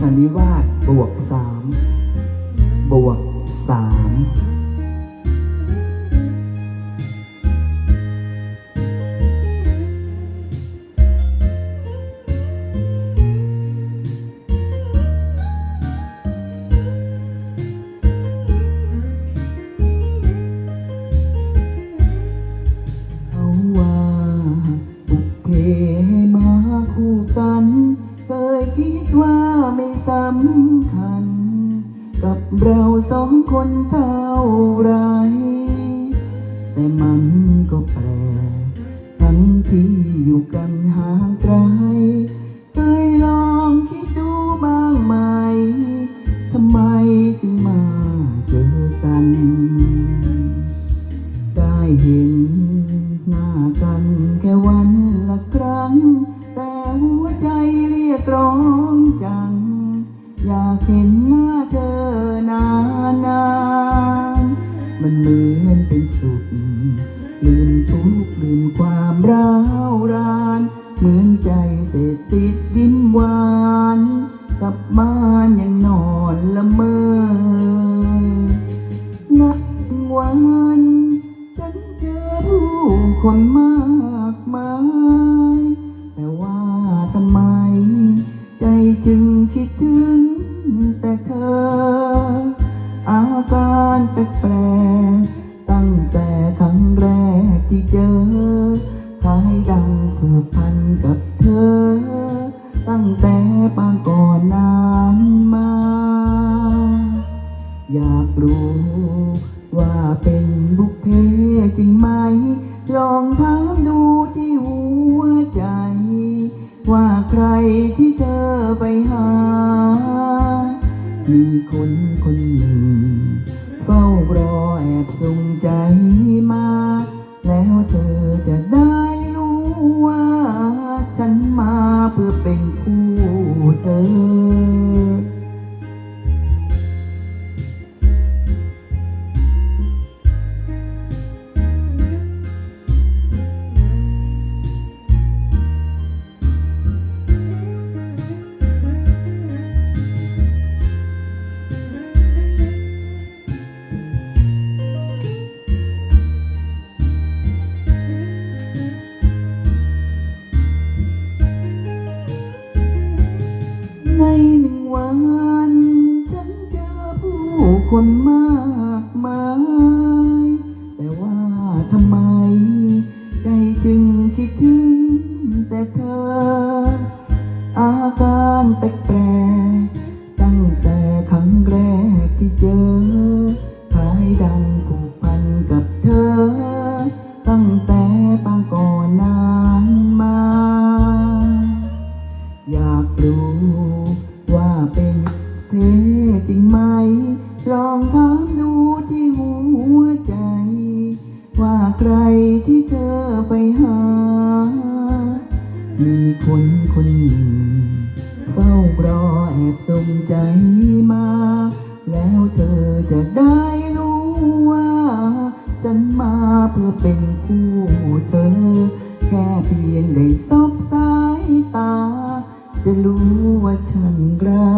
สันนิวาสบวกสามบวกสามเขาว่าบุพเพมาคู่กันเคยคิดว่า ไม่สำคัญ กับเราสองคนเท่าไร แต่มันก็แปลกทั้งที่อยู่กันห่างไกลเคยลองคิดดูบ้างไหมทำไมจึงมาเจอกัน ได้เห็นหน้ากันแค่วันละครั้ง แต่หัวใจ กร้องจัง อยากเห็นหน้าเธอนานนานๆมันเหมือนเป็นสุข ลืมทุกข์ลืมความร้าวราน เหมือนใจเสพติดยิ้มหวาน กลับบ้านยังนอนละเมอนับวัน ฉันเจอผู้คนมาก การแปลกๆตั้งแต่ครั้งแรกที่เจอคล้ายดังผูกพันกับเธอ ตั้งแต่ปางก่อนนานมา อยากรู้ว่าเป็นบุพเพจริงไหม ลองถามดูที่หัวใจ ว่าใครที่เธอไปหา มีคนคนหนึ่ง งใจ คนมากมาย แต่ว่าทำไม ใจจึงคิดถึงแต่เธอ อาการแปลกๆตั้งแต่ครั้งแรกที่เจอคล้ายดังผู คนหนึ่ง เฝ้ารอแอบส่งใจมา แล้วเธอจะได้รู้ว่า ฉันมาเพื่อเป็นคู่เธอ แค่เพียงได้สบสายตา จะรู้ว่าฉันรั